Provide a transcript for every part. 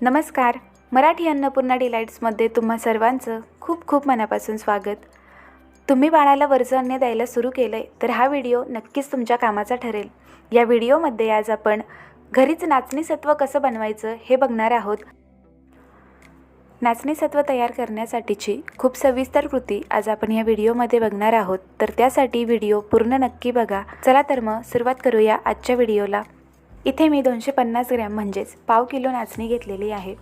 नमस्कार. मराठी अन्नपूर्णा डिलाईट्समध्ये तुम्हा सर्वांचं खूप खूप मनापासून स्वागत. तुम्ही बाळाला वरचं अन्न द्यायला सुरू केलं आहे तर हा व्हिडिओ नक्कीच तुमच्या कामाचा ठरेल. या व्हिडिओमध्ये आज आपण घरीच नाचणी सत्व कसं बनवायचं हे बघणार आहोत. नाचणी सत्व तयार करण्यासाठीची खूप सविस्तर कृती आज आपण या व्हिडिओमध्ये बघणार आहोत. तर त्यासाठी व्हिडिओ पूर्ण नक्की बघा. चला तर मग सुरुवात करूया आजच्या व्हिडिओला. इथे मी दोनशे पन्नास ग्रॅम म्हणजेच पाव किलो नाचणी घेतलेली आहे.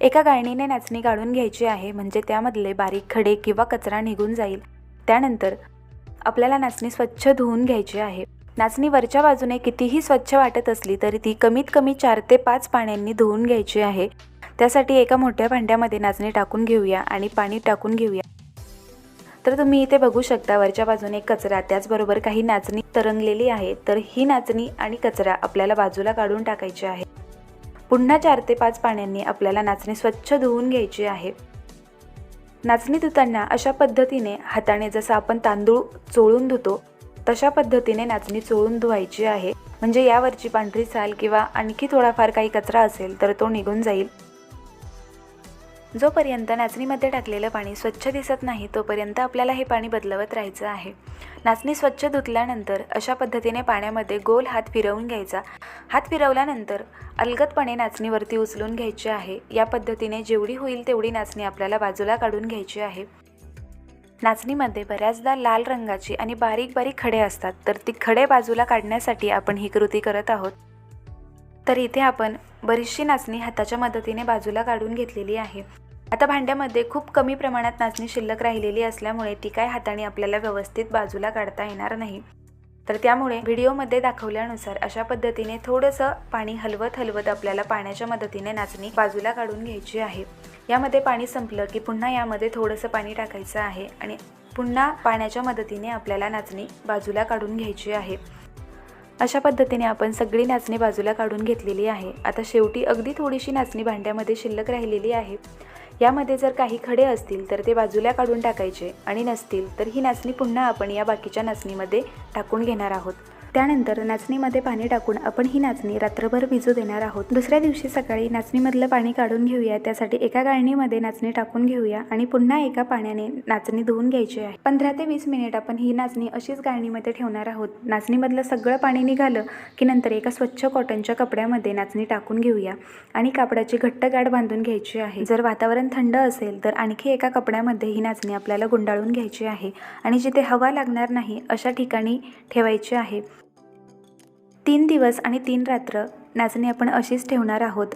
एका गाळणीने नाचणी काढून घ्यायची आहे म्हणजे त्यामधले बारीक खडे किंवा कचरा निघून जाईल. त्यानंतर आपल्याला नाचणी स्वच्छ धुवून घ्यायची आहे. नाचणी वरच्या बाजूने कितीही स्वच्छ वाटत असली तरी ती कमीत कमी चार ते पाच पाण्यांनी धुवून घ्यायची आहे. त्यासाठी एका मोठ्या भांड्यामध्ये नाचणी टाकून घेऊया आणि पाणी टाकून घेऊया. तर तुम्ही इथे बघू शकता वरच्या बाजूने कचरा त्याचबरोबर काही नाचणी तरंगलेली आहे तर ही नाचणी आणि कचरा आपल्याला बाजूला काढून टाकायची आहे. पुन्हा चार ते पाच पाण्यांनी आपल्याला नाचणी स्वच्छ धुवून घ्यायची आहे. नाचणी धुताना अशा पद्धतीने हाताने जसं आपण तांदूळ चोळून धुतो तशा पद्धतीने नाचणी चोळून धुवायची आहे. म्हणजे यावरची पांढरी साल किंवा आणखी थोडाफार काही कचरा असेल तर तो निघून जाईल. जोपर्यंत नाचणीमध्ये टाकलेलं पाणी स्वच्छ दिसत नाही तोपर्यंत आपल्याला हे पाणी बदलवत राहायचं आहे. नाचणी स्वच्छ धुतल्यानंतर अशा पद्धतीने पाण्यामध्ये गोल हात फिरवून घ्यायचा. हात फिरवल्यानंतर अलगदपणे नाचणीवरती उचलून घ्यायची आहे. या पद्धतीने जेवढी होईल तेवढी नाचणी आपल्याला बाजूला काढून घ्यायची आहे. नाचणीमध्ये बऱ्याचदा लाल रंगाची आणि बारीक बारीक खडे असतात तर ती खडे बाजूला काढण्यासाठी आपण ही कृती करत आहोत. तर इथे आपण बरीचशी नाचणी हाताच्या मदतीने बाजूला काढून घेतलेली आहे. आता भांड्यामध्ये खूप कमी प्रमाणात नाचणी शिल्लक राहिलेली असल्यामुळे ती काय हाताने आपल्याला व्यवस्थित बाजूला काढता येणार नाही. तर त्यामुळे व्हिडिओमध्ये दाखवल्यानुसार अशा पद्धतीने थोडंसं पाणी हलवत हलवत आपल्याला पाण्याच्या मदतीने नाचणी बाजूला काढून घ्यायची आहे. यामध्ये पाणी संपलं की पुन्हा यामध्ये थोडंसं पाणी टाकायचं आहे आणि पुन्हा पाण्याच्या मदतीने आपल्याला नाचणी बाजूला काढून घ्यायची आहे. अशा पद्धतीने आपण सगळी नाचणी बाजूला काढून घेतलेली आहे. आता शेवटी अगदी थोडीशी नाचणी भांड्यामध्ये शिल्लक राहिलेली आहे. यामध्ये जर काही खडे असतील तर ते बाजूला काढून टाकायचे आणि नसतील तर ही नाचणी पुन्हा आपण या बाकीच्या नाचणीमध्ये टाकून घेणार आहोत. त्यानंतर नाचणीमध्ये पाणी टाकून आपण ही नाचणी रात्रभर भिजू देणार आहोत. दुसऱ्या दिवशी सकाळी नाचणीमधलं पाणी काढून घेऊया. त्यासाठी एका गाळणीमध्ये नाचणी टाकून घेऊया आणि पुन्हा एका पाण्याने नाचणी धुवून घ्यायची आहे. पंधरा ते वीस मिनिट आपण ही नाचणी अशीच गाळणीमध्ये ठेवणार आहोत. नाचणीमधलं सगळं पाणी निघालं की नंतर एका स्वच्छ कॉटनच्या कपड्यामध्ये नाचणी टाकून घेऊया आणि कापडाची घट्ट गाठ बांधून घ्यायची आहे. जर वातावरण थंड असेल तर आणखी एका कपड्यामध्ये ही नाचणी आपल्याला गुंडाळून घ्यायची आहे आणि जिथे हवा लागणार नाही अशा ठिकाणी ठेवायची आहे. तीन दिवस आणि तीन रात्र नाचणी आपण अशीच ठेवणार आहोत.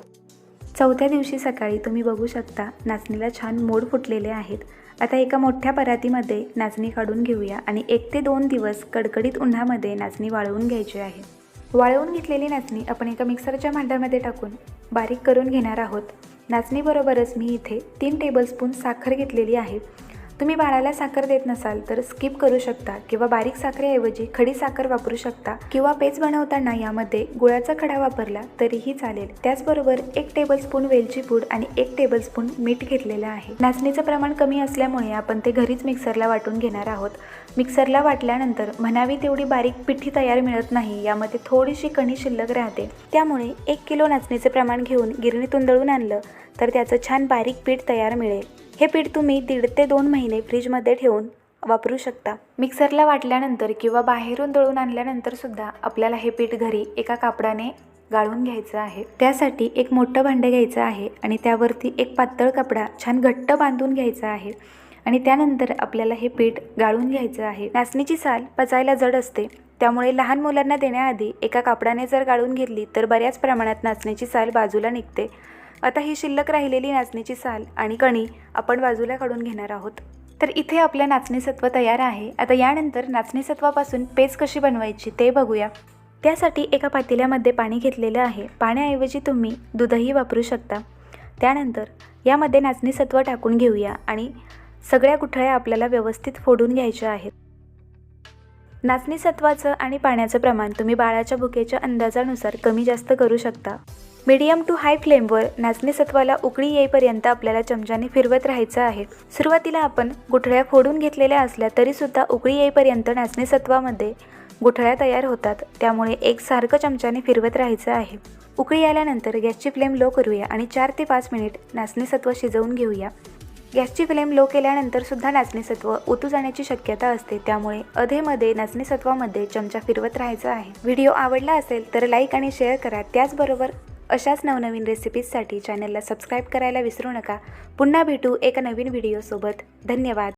चौथ्या दिवशी सकाळी तुम्ही बघू शकता नाचणीला छान मोड फुटलेले आहेत. आता एका मोठ्या परातीमध्ये नाचणी काढून घेऊया आणि एक ते दोन दिवस कडकडीत उन्हामध्ये नाचणी वाळवून घ्यायची आहे. वाळवून घेतलेली नाचणी आपण एका मिक्सरच्या भांड्यामध्ये टाकून बारीक करून घेणार आहोत. नाचणीबरोबरच मी इथे तीन टेबलस्पून साखर घेतलेली आहे. तुम्ही बाळाला साखर देत नसाल तर स्किप करू शकता किंवा बारीक साखरेऐवजी खडी साखर वापरू शकता किंवा पेज बनवताना यामध्ये गुळाचा खडा वापरला तरीही चालेल. त्याचबरोबर एक टेबलस्पून वेलची पूड आणि एक टेबलस्पून मीठ घेतलेलं आहे. नाचणीचं प्रमाण कमी असल्यामुळे आपण ते घरीच मिक्सरला वाटून घेणार आहोत. मिक्सरला वाटल्यानंतर म्हणावी तेवढी बारीक पिठी तयार मिळत नाही यामध्ये थोडीशी कणी शिल्लक राहते. त्यामुळे एक किलो नाचणीचे प्रमाण घेऊन गिरणीतून दळून आणलं तर त्याचं छान बारीक पीठ तयार मिळेल. हे पीठ तुम्ही दीड ते दोन महिने फ्रीजमध्ये ठेवून वापरू शकता. मिक्सरला वाटल्यानंतर किंवा बाहेरून दळून आणल्यानंतर सुद्धा आपल्याला हे पीठ घरी एका कापडाने गाळून घ्यायचं आहे. त्यासाठी एक मोठं भांडं घ्यायचं आहे आणि त्यावरती एक पातळ कपडा छान घट्ट बांधून घ्यायचा आहे आणि त्यानंतर आपल्याला हे पीठ गाळून घ्यायचं आहे. नाचणीची साल पचायला जड असते. त्यामुळे लहान मुलांना देण्याआधी एका कापडाने जर गाळून घेतली तर बऱ्याच प्रमाणात नाचणीची साल बाजूला निघते. आता ही शिल्लक राहिलेली नाचणीची साल आणि कणी आपण बाजूला काढून घेणार आहोत. तर इथे आपलं नाचणी सत्व तयार आहे. आता यानंतर नाचणी सत्वापासून पेज कशी बनवायची ते बघूया. त्यासाठी एका पातेल्यामध्ये पाणी घेतलेलं आहे. पाण्याऐवजी तुम्ही दूधही वापरू शकता. त्यानंतर यामध्ये नाचणी सत्व टाकून घेऊया आणि सगळ्या गुठळ्या आपल्याला व्यवस्थित फोडून घ्यायच्या आहेत. नाचणी सत्वाचं आणि पाण्याचं प्रमाण तुम्ही बाळाच्या भुकेच्या अंदाजानुसार कमी जास्त करू शकता. मीडियम टू हाय फ्लेमवर नाचणी सत्वाला उकळी येईपर्यंत आपल्याला चमच्याने फिरवत राहायचं आहे. सुरुवातीला आपण गुठळ्या फोडून घेतलेल्या असल्या तरीसुद्धा उकळी येईपर्यंत नाचणी सत्वामध्ये गुठळ्या तयार होतात. त्यामुळे एक सारखं चमच्याने फिरवत राहायचं आहे. उकळी आल्यानंतर गॅसची फ्लेम लो करूया आणि चार ते पाच मिनिट नाचणी सत्व शिजवून घेऊया. गॅसची फ्लेम लो केल्यानंतर सुद्धा नाचणी सत्व ओतू जाण्याची शक्यता असते. त्यामुळे अधेमध्ये नाचणी सत्वामध्ये चमचा फिरवत राहायचा आहे. व्हिडिओ आवडला असेल तर लाईक आणि शेअर करा. त्याचबरोबर अशाच नवनवीन रेसिपीजसाठी चॅनलला सबस्क्राईब करायला विसरू नका. पुन्हा भेटू एका नवीन व्हिडिओसोबत धन्यवाद.